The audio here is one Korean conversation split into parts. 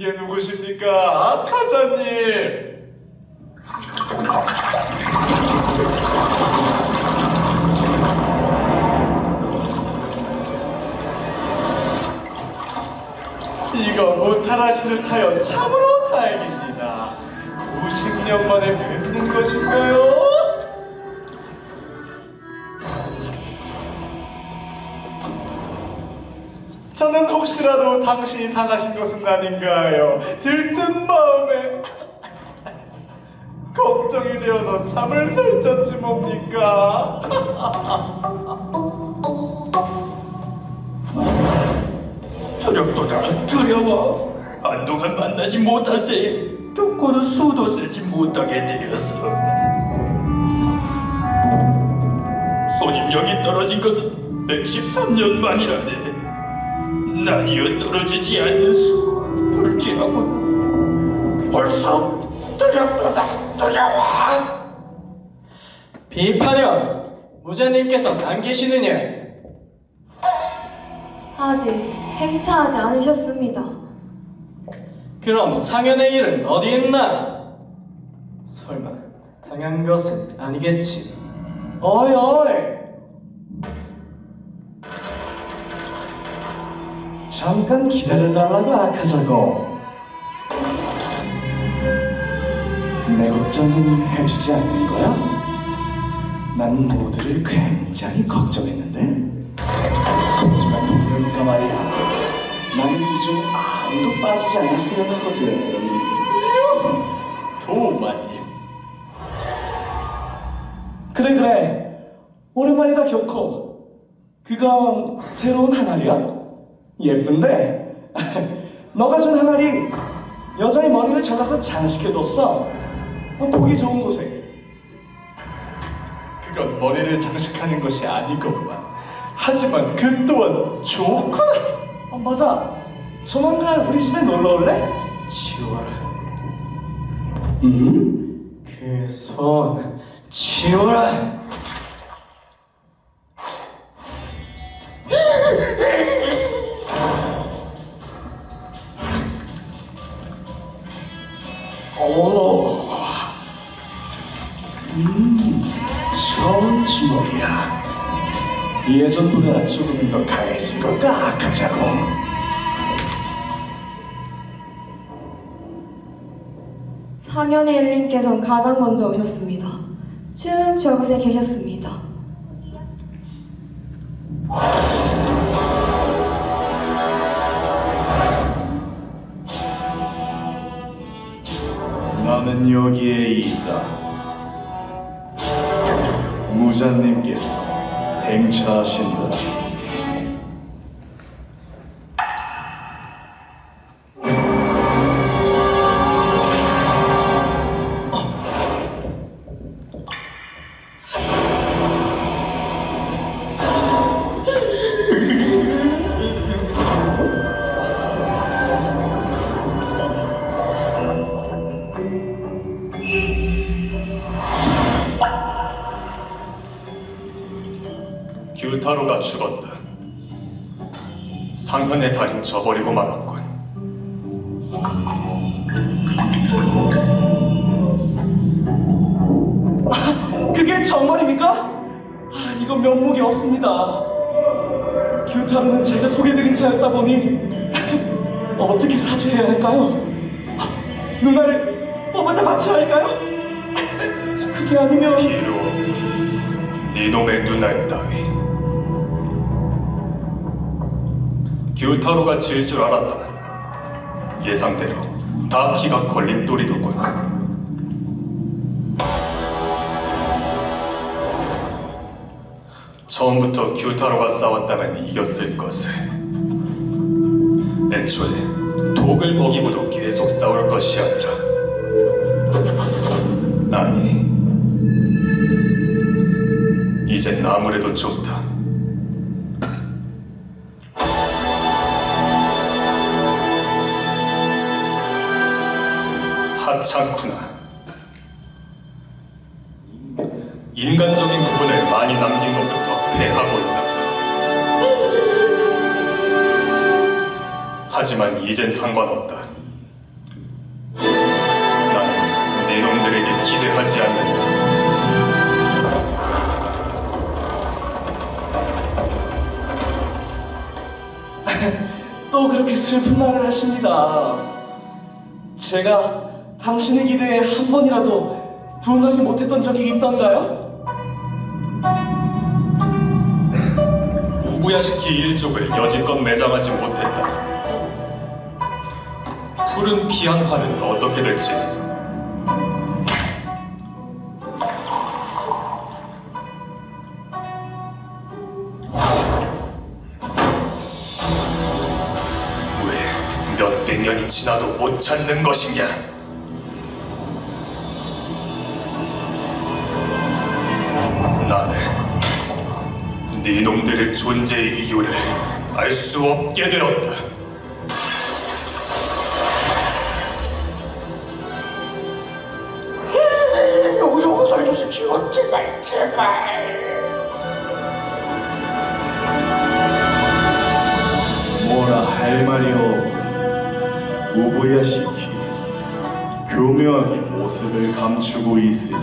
이게 누구십니까? 아카자님! 이거 못하라시는 타여 참으로 다행입니다. 90년 만에 뵙는 것인가요? 저는 혹시라도 당신이 당하신 것은 아닌가요? 들뜬 마음에 걱정이 되어서 잠을 설쳤지 뭡니까? 저녁보다 두려워. 한동안 만나지 못한 새 벽고는 수도 쓰지 못하게 되었어. 소집력이 떨어진 것은 113년 만이라네. 난 이어 떨어지지 않는 수 불길하군. 벌써 저녁보다 두려워. 비판형 무자님께서 안 계시느냐? 아직 행차하지 않으셨습니다. 그럼 상현의 일은 어디 있나? 설마 당한 것은 아니겠지? 어이 어이 잠깐 기다려달라고 아카자고. 내 걱정은 해주지 않는 거야? 난 모두를 굉장히 걱정했는데. 소중한 동료니까 말이야. 나는 이 중 아무도 빠지지 않았으면 하거든. 도마님. 그래 그래. 오랜만이다 교코. 그건 새로운 항아리야? 예쁜데? 너가 준 항아리 여자의 머리를 잘라서 장식해뒀어. 어, 보기 좋은 곳에. 그건 머리를 장식하는 것이 아니건만. 하지만 그 또한 좋구나. 어, 맞아. 조만간 우리 집에 놀러 올래? 치워라. 음? 그손 치워라 예전보다 조금 더 강해진 것 깎아자고 상현의 일님께서 가장 먼저 오셨습니다. 쭉 저곳에 계셨습니다. 나는 여기에 있다. 무자님께서 행차하신다. 죽었다. 상현의 달인 저버리고 말았군. 그게 정말입니까? 아, 이건 면목이 없습니다. 규타로는 제가 소개드린 차였다 보니 어떻게 사죄해야 할까요? 아, 누나를 뽑아다 바쳐야 할까요? 그게 아니면 필요 없다. 네 놈의 눈알 따위. 규타로가 질 줄 알았다. 예상대로 다키가 걸림돌이더군. 처음부터 규타로가 싸웠다면 이겼을 것을. 애초에 독을 먹이고도 계속 싸울 것이 아니라 아니 이젠 아무래도 좋다. 하찮구나. 인간적인 부분을 많이 남긴 것부터 패하고 있다. 하지만 이젠 상관없다. 나는 내 놈들에게 기대하지 않는다. 또 그렇게 슬픈 말을 하십니다. 제가 당신의 기대에 한 번이라도 부응하지 못했던 적이 있던가요? 무야시키 일족을 여지껏 매장하지 못했다. 푸른 피안화는 어떻게 될지 왜 몇백 년이 지나도 못 찾는 것이냐? 네 놈들의 존재의 이유를 알 수 없게 되었다. 용서해 주십시오. 제발 제발. 뭐라 할 말이 없 우부야시키 교묘하게 모습을 감추고 있으니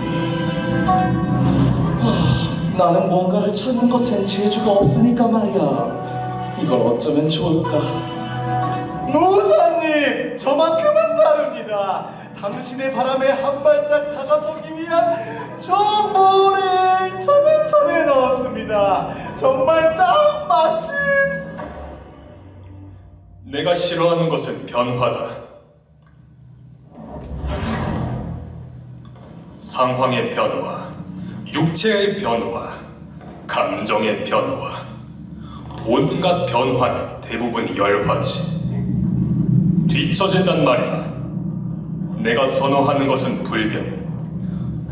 나는 뭔가를 찾는 것엔 재주가 없으니까 말이야. 이걸 어쩌면 좋을까? 노자님 저만큼은 다릅니다 당신의 바람에 한 발짝 다가서기 위한 정보를 저는 손에 넣었습니다 정말 딱 마침 내가 싫어하는 것은 변화다. 상황의 변화, 육체의 변화, 감정의 변화, 온갖 변화는 대부분 열화지. 뒤처진단 말이다. 내가 선호하는 것은 불변,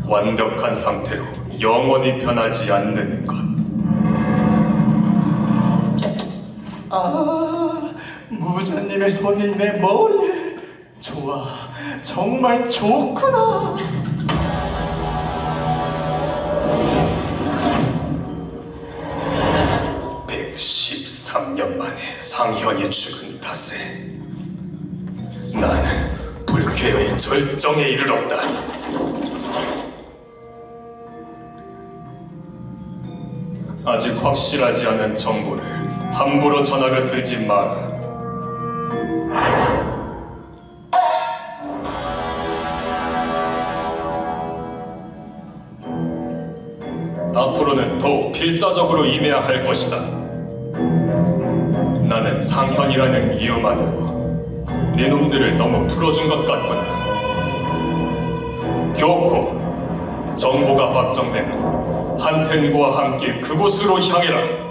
완벽한 상태로 영원히 변하지 않는 것. 아 무자님의 손이 내 머리에 좋아 정말 좋구나 상현이 죽은 탓에 나는 불쾌의 절정에 이르렀다. 아직 확실하지 않은 정보를 함부로 전화를 들지 마라. 앞으로는 더욱 필사적으로 임해야 할 것이다. 상현이라는 이유만으로 네 놈들을 너무 풀어준 것 같구나. 교코, 정보가 확정되면 한텐구와 함께 그곳으로 향해라.